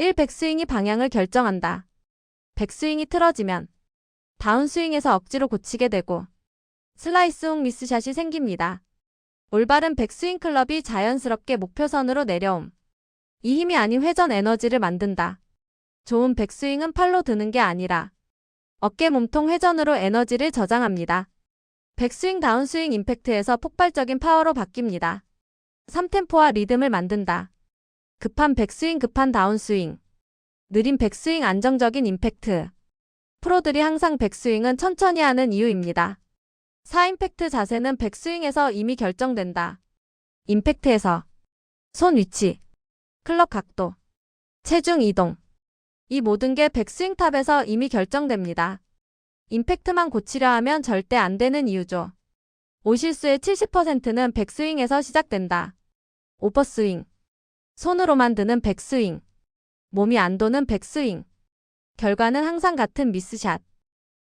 1. 백스윙이 방향을 결정한다. 백스윙이 틀어지면 다운스윙에서 억지로 고치게 되고 슬라이스 훅 미스샷이 생깁니다. 올바른 백스윙 클럽이 자연스럽게 목표선으로 내려옴. 이 힘이 아닌 회전 에너지를 만든다. 좋은 백스윙은 팔로 드는 게 아니라 어깨 몸통 회전으로 에너지를 저장합니다. 백스윙 다운스윙 임팩트에서 폭발적인 파워로 바뀝니다. 3템포와 리듬을 만든다. 급한 백스윙 급한 다운스윙. 느린 백스윙 안정적인 임팩트. 프로들이 항상 백스윙은 천천히 하는 이유입니다. 4임팩트 자세는 백스윙에서 이미 결정된다. 임팩트에서 손 위치, 클럽 각도, 체중 이동. 이 모든 게 백스윙 탑에서 이미 결정됩니다. 임팩트만 고치려 하면 절대 안 되는 이유죠. 오실수의 70%는 백스윙에서 시작된다. 오버스윙. 손으로 만 드는 백스윙. 몸이 안 도는 백스윙. 결과는 항상 같은 미스샷.